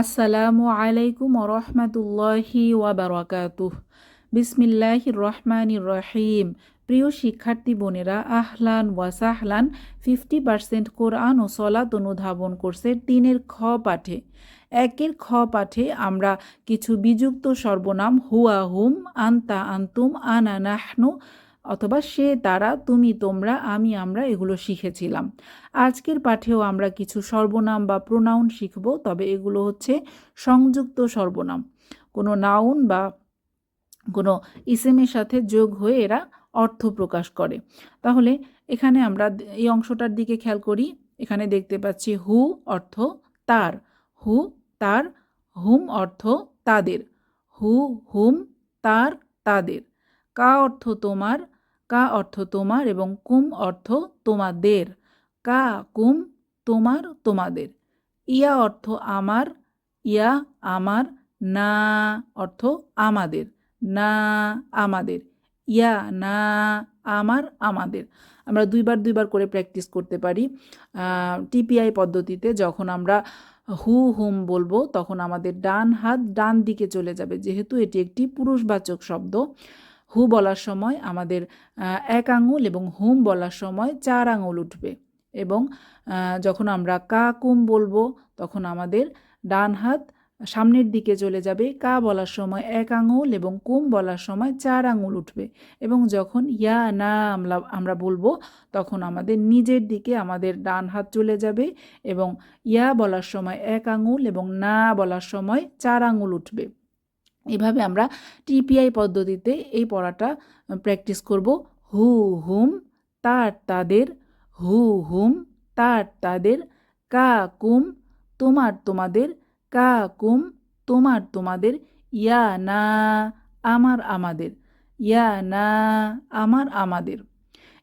আসসালামু আলাইকুম রহমতুল্লাহি ওয়াবারাকাতুহ। বিসমিল্লাহ রহমান রহিম প্রিয় শিক্ষার্থী বোনেরা, আহলান ওয়াসাহলান ফিফটি পার্সেন্ট কোরআন ও সলাত অনুধাবন করছে তিনের খ পাঠে। একের খ পাঠে আমরা কিছু বিযুক্ত সর্বনাম হুয়া হুম আন্তা, আন্তুম, আনা, নাহনু অথবা সে, তারা, তুমি, তোমরা, আমি, আমরা এগুলো শিখেছিলাম। আজকের পাঠেও আমরা কিছু সর্বনাম বা প্রোনাউন শিখব, তবে এগুলো হচ্ছে সংযুক্ত সর্বনাম। কোনো নাউন বা কোনো ইসেমের সাথে যোগ হয়ে এরা অর্থ প্রকাশ করে। তাহলে এখানে আমরা এই অংশটার দিকে খেয়াল করি। এখানে দেখতে পাচ্ছি হু অর্থ তার, হু তার, হুম অর্থ তাদের, হু হুম তার তাদের। কা অর্থ তোমার কা অর্থ তোমার এবং কুম অর্থ তোমাদের। কা, কুম, তোমার, তোমাদের। ইয়া অর্থ আমার, ইয়া আমার, না অর্থ আমাদের। না আমাদের। ইয়া, না আমার, আমাদের। আমরা দুইবার দুইবার করে প্র্যাকটিস করতে পারি। টিপিআই পদ্ধতিতে যখন আমরা হু, হুম বলব, তখন আমাদের ডান হাত ডান দিকে চলে যাবে। যেহেতু এটি একটি পুরুষবাচক শব্দ হু বলার সময় আমাদের এক আঙুল এবং হুম বলার সময় চার আঙুল উঠবে এবং যখন আমরা কা কুম বলব তখন আমাদের ডান হাত সামনের দিকে চলে যাবে। কা বলার সময় এক আঙুল এবং কুম বলার সময় চার আঙুল উঠবে এবং যখন ইয়া, না আমরা আমরা বলব তখন আমাদের নিজের দিকে আমাদের ডান হাত চলে যাবে এবং ইয়া বলার সময় এক আঙুল এবং না বলার সময় চার আঙুল উঠবে। এভাবে আমরা টিপিআই পদ্ধতিতে এই পড়াটা প্র্যাকটিস করব। হু হুম তার তাদের, হু হুম তার তাদের, কা কুম তোমার তোমাদের, কা কুম তোমার তোমাদের, ইয়া না আমার আমাদের, ইয়া না আমার আমাদের।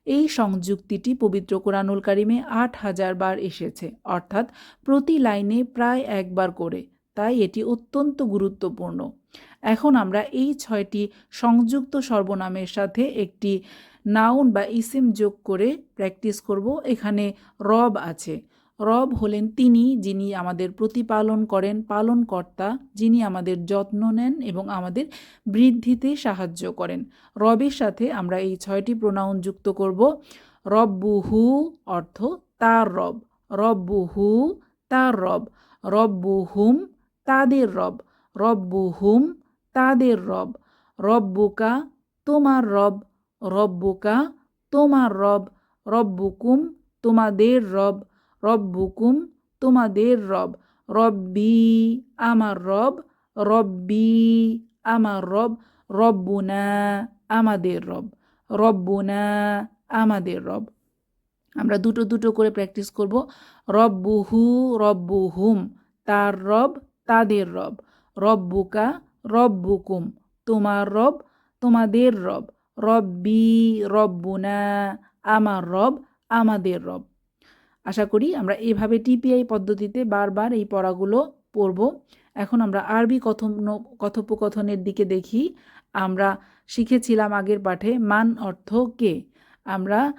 এই সংযুক্তিটি পবিত্র কোরআনুল কারিমে আট হাজার বার এসেছে, অর্থাৎ প্রতি লাইনে প্রায় একবার করে। তাই এটি অত্যন্ত গুরুত্বপূর্ণ। এখন আমরা এই ছয়টি সংযুক্ত সর্বনামের সাথে একটি নাউন বা ইসিম যোগ করে প্র্যাকটিস করব। এখানে রব আছে। রব হলেন তিনি যিনি আমাদের প্রতিপালন করেন, পালনকর্তা, যিনি আমাদের যত্ন নেন এবং আমাদের বৃদ্ধিতে সাহায্য করেন। রবের সাথে আমরা এই ছয়টি প্রোনাউন যুক্ত করব। রব্বুহু অর্থ তার রব। রব্বুহু তার রব। রব্বুহুম তাদের রব। রব্বুহুম, তাদের রব। রব্বুকা, তোমার রব। রব্বুকা, তোমার রব। রব্বুকুম, তোমাদের রব। রব্বুকুম, তোমাদের রব। রব্বি, আমার রব। রব্বি, আমার রব। রব্বুনা, আমাদের রব। রব্বুনা, আমাদের রব। আমরা দুটো দুটো করে প্র্যাকটিস করব। রব্বুহু, রব্বুহুম, তার রব, তাদের রব। রব্বুকা রব্বুকুম। তোমার রব তোমাদের রব। রব্বি রব্বুনা, আমার রব আমাদের রব। আশা করি আমরা এভাবে টিপিআই পদ্ধতিতে বারবার এই পড়াগুলো পড়ব। এখন আমরা আরবি কথন কথোপকথনের দিকে দেখি। আমরা শিখেছিলাম আগের পাঠে মান অর্থ কে? আমরা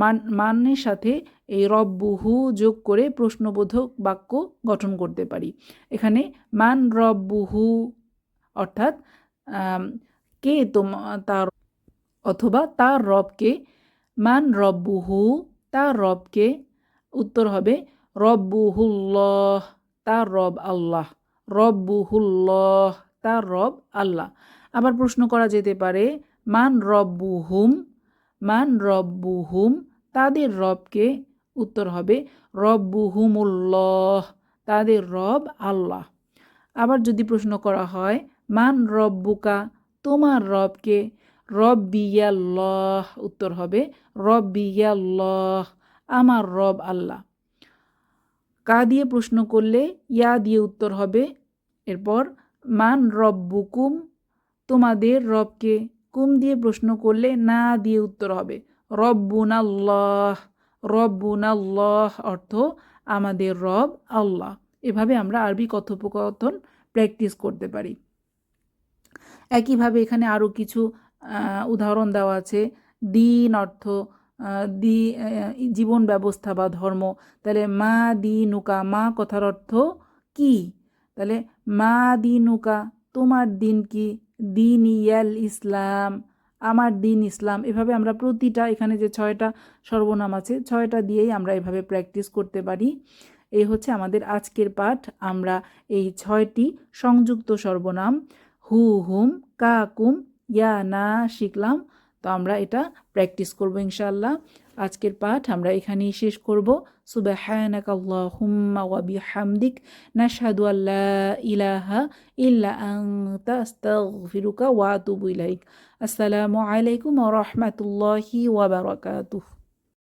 মান, মানের সাথে এই রব্বুহু যোগ করে প্রশ্নবোধক বাক্য গঠন করতে পারি। এখানে মান রব্বুহু অর্থাৎ কে তোমা, তার, অথবা তার রবকে, মান রব্বুহু তার রবকে, উত্তর হবে রব্বুহুল্লহ তার রব আল্লাহ, রব্বুহুল্লহ তার রব আল্লাহ। আবার প্রশ্ন করা যেতে পারে, মান রব্বুহুম মান রব্বুহুম, তাদের রবকে উত্তর হবে রব্বুহুমুল্লহ, তাদের রব আল্লাহ। আবার যদি প্রশ্ন করা হয়, মান রব্বুকা, তোমার রবকে রব রব্বিয়াল্লাহ, উত্তর হবে রব রব্বিয়াল্লাহ, আমার রব আল্লাহ। কা দিয়ে প্রশ্ন করলে ইয়া দিয়ে উত্তর হবে, এরপর মান রব্বুকুম, তোমাদের রবকে কুম দিয়ে প্রশ্ন করলে না দিয়ে উত্তর হবে। রব্বুনাল্লাহ রব্বুনাল্লাহ অর্থ আমাদের রব, আল্লাহ। এভাবে আমরা আরবি কথোপকথন প্র্যাকটিস করতে পারি। একইভাবে এখানে আরও কিছু উদাহরণ দেওয়া আছে। দিন অর্থ দি জীবন ব্যবস্থা বা ধর্ম। তাহলে মা দি নুকা মা কথার অর্থ কি? তাহলে মা দি নুকা তোমার দিন কি? দিন ইয়াল ইসলাম, আমার দিন ইসলাম, এভাবে আমরা প্রতিটা এখানে যে ছয়টা সর্বনাম আছে, ছয়টা দিয়েই আমরা এভাবে প্র্যাকটিস করতে পারি। এই হচ্ছে আমাদের আজকের পাঠ। আমরা এই ছয়টি সংযুক্ত সর্বনাম, হু, হুম কাকুম ইয়া, না, শিখলাম। তো আমরা এটা প্র্যাকটিস করব ইনশাল্লাহ আজকের পাঠ আমরা এখানেই শেষ করব। সুবাহানাক আল্লাহুম্মা ওয়া বিহামদিক নাশহাদু আসসালামু আলাইকুম ওয়া রাহমাতুল্লাহি